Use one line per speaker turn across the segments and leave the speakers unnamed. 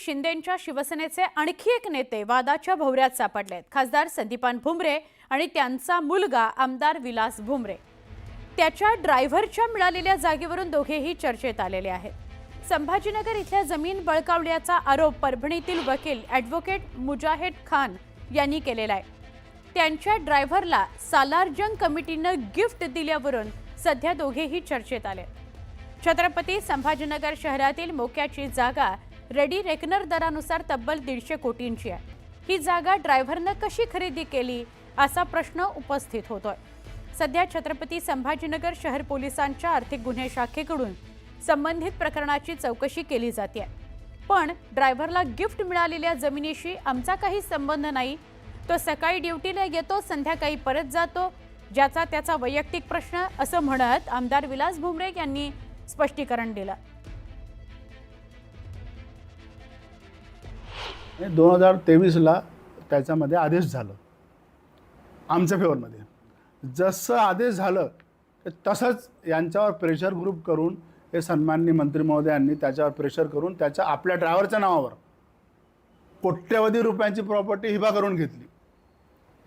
शिंदेंच्या शिवसेनेचे आणखी एक नेते वादाच्या भोवऱ्यात सापडलेत. खासदार संदीपान भुमरे आणि त्यांचा मुलगा आमदार विलास भुमरे. त्याच्या ड्रायव्हरच्या मिळालेल्या जागेवरून दोघेही चर्चेत आलेले आहेत. संभाजीनगर इथल्या जमीन बळकावल्याचा आरोप परभणीतील वकील ॲडव्होकेट मुजाहेद खान यांनी केलेला आहे. त्यांच्या ड्रायव्हरला सालारजंग कमिटीनं गिफ्ट दिल्यावरून सध्या दोघेही चर्चेत आले छत्रपती संभाजीनगर शहरातील मोक्याची जागा रेडी रेकनर दरानुसार तब्बल दीडशे कोटींची आहे. ही जागा ड्रायव्हरनं कशी खरेदी केली असा प्रश्न उपस्थित होतोय. सध्या छत्रपती संभाजीनगर शहर पोलिसांच्या आर्थिक गुन्हे शाखेकडून संबंधित प्रकरणाची चौकशी केली जाते पण ड्रायव्हरला गिफ्ट मिळालेल्या जमिनीशी आमचा काही संबंध नाही. तो सकाळी ड्युटीला येतो संध्याकाळी परत जातो ज्याचा त्याचा वैयक्तिक प्रश्न असं म्हणत आमदार विलास भुमरे यांनी स्पष्टीकरण दिलं.
दोन हजार तेवीसला त्याच्यामध्ये आदेश झालं. आमच्या फेवरमध्ये. जसं आदेश झालं तसंच यांच्यावर प्रेशर ग्रुप करून हे सन्माननीय मंत्री महोदयांनी त्याच्यावर प्रेशर करून त्याच्या आपल्या ड्रायव्हरच्या नावावर कोट्यवधी रुपयांची प्रॉपर्टी हिबा करून घेतली.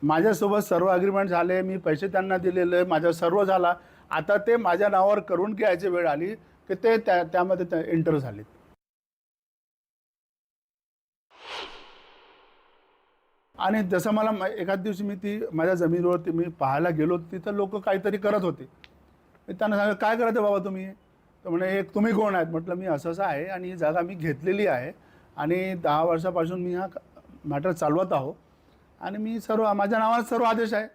माझ्यासोबत सर्व अग्रीमेंट झाले मी पैसे त्यांना दिलेले माझ्या सर्व झाला. आता ते माझ्या नावावर करून घ्यायची वेळ आली की ते त्या त्यामध्ये इंटर झालेत. आणि जसं मला मा- एखाद दिवशी मी ती माझ्या जमिनीवरती मी पाहायला गेलो तिथं लोक काहीतरी करत होते. मी त्यांना सांगितलं काय करते बाबा तुम्ही? तर म्हणे एक तुम्ही कोण आहेत? म्हटलं मी असं असं आहे आणि ही जागा मी घेतलेली आहे आणि दहा वर्षापासून मी हा मॅटर चालवत आहो आणि मी सर्व माझ्या नावात सर्व आदेश आहे.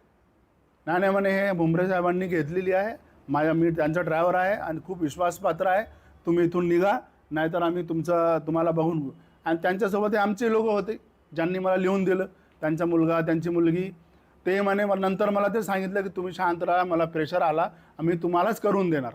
नाही नाही म्हणे हे भुमरे साहेबांनी घेतलेली आहे. माझ्या मी त्यांचा ड्रायव्हर आहे आणि खूप विश्वासपात्र आहे. तुम्ही इथून निघा नाहीतर आम्ही तुमचं तुम्हाला बघून घेऊ. आणि त्यांच्यासोबत हे आमचे लोक होते ज्यांनी मला लिहून दिलं. त्यांचा मुलगा त्यांची मुलगी. ते म्हणे मग नंतर मला ते सांगितलं की तुम्ही शांत राहा मला प्रेशर आला. मी तुम्हालाच करून देणार.